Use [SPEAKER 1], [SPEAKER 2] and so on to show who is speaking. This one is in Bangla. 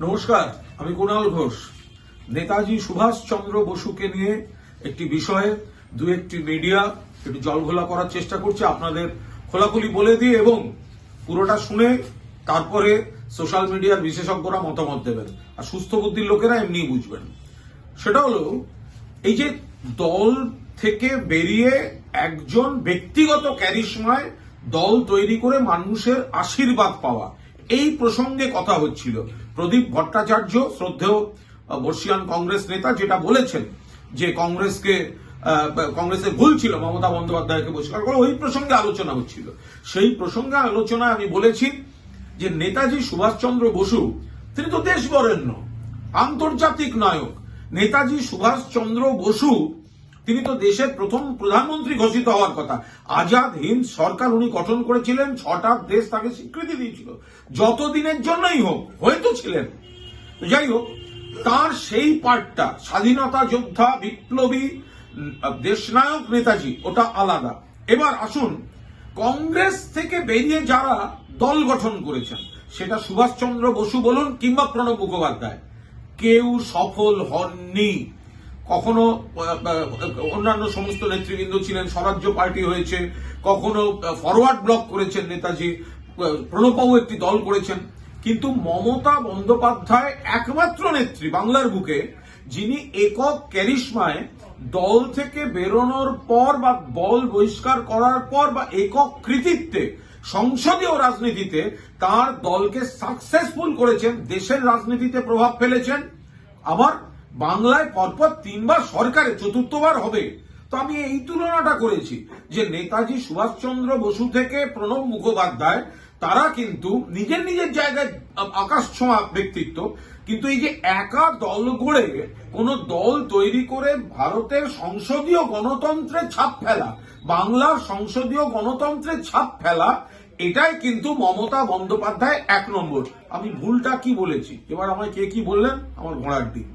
[SPEAKER 1] নমস্কার, আমি কুণাল ঘোষ। নেতাজি সুভাষচন্দ্র বসুকে নিয়ে একটি বিষয়ে, দু একটি মিডিয়া একটু জলঘোলা করার চেষ্টা করছে। আপনাদের খোলাখুলি বলে দিয়ে এবং পুরোটা শুনে তারপরে সোশ্যাল মিডিয়ার বিশেষজ্ঞরা মতামত দেবেন। আর সুস্থ বুদ্ধির লোকেরা এমনি বুঝবেন। সেটা হলো, এই যে দল থেকে বেরিয়ে একজন ব্যক্তিগত ক্যারিশমায় দল তৈরি করে মানুষের আশীর্বাদ পাওয়া এই প্রসঙ্গে কথা হচ্ছিল। প্রদীপ ভট্টাচার্য, শ্রদ্ধেয় বর্ষিয়ান কংগ্রেস নেতা যেটা বলেছেন যে কংগ্রেসকে কংগ্রেসের ভুল ছিল, মমতা বন্দ্যোপাধ্যায়কে বহিষ্কার করা, ওই প্রসঙ্গে আলোচনা হচ্ছিল। সেই প্রসঙ্গে আলোচনায় আমি বলেছি যে নেতাজি সুভাষচন্দ্র বসু, তিনি তো দেশ বরেণ্য আন্তর্জাতিক নায়ক। নেতাজি সুভাষচন্দ্র বসু তিনি তো দেশের প্রথম প্রধানমন্ত্রী ঘোষিত হওয়ার কথা। আজাদ হিন্দ সরকার উনি গঠন করেছিলেন, ছটা দেশ তাকে স্বীকৃতি দিয়েছিল। যতদিনের জন্যই হোক হয়তো ছিলেন। যাই হোক, তার সেই পার্টটা, স্বাধীনতা যোদ্ধা, বিপ্লবী দেশনায়ক নেতাজি, ওটা আলাদা। এবার আসুন, কংগ্রেস থেকে বেরিয়ে যারা দল গঠন করেছেন, সেটা সুভাষচন্দ্র বসু বলুন কিংবা প্রণব মুখোপাধ্যায়। কেউ সফল হননি। কখনো অন্যান্য সমস্ত নেতৃবৃন্দ ছিলেন স্বরাজ্য পার্টি হয়েছে কখনো ফরওয়ার্ড ব্লক করেছেন নেতাজি আহ, প্রণববাবু একটি দল করেছেন কিন্তু মমতা বন্দ্যোপাধ্যায় একমাত্র নেত্রী বাংলার বুকে যিনি একক ক্যারিশমায় দল থেকে বেরোনোর পর বা বল বহিষ্কার করার পর বা একক কৃতিত্বে সংসদীয় রাজনীতিতে তার দলকে সাকসেসফুল করেছেন দেশের রাজনীতিতে প্রভাব ফেলেছেন। আবার বাংলায় পরপর তিনবার সরকারে চতুর্থবার হবে। তো আমি এই তুলনাটা করেছি যে নেতাজি সুভাষচন্দ্র বসু থেকে প্রণব মুখোপাধ্যায়, তারা কিন্তু নিজের নিজের জায়গায় আকাশ ছোঁয়া ব্যক্তিত্ব, কিন্তু এই যে একা দল গড়ে কোন দল তৈরি করে ভারতের সংসদীয় গণতন্ত্রের ছাপ ফেলা, বাংলার সংসদীয় গণতন্ত্রের ছাপ ফেলা, এটাই কিন্তু মমতা বন্দ্যোপাধ্যায় এক নম্বর। আমি ভুলটা কি বলেছি? এবার আমায় কে কি বললেন? আমার ঘোড়ার দিক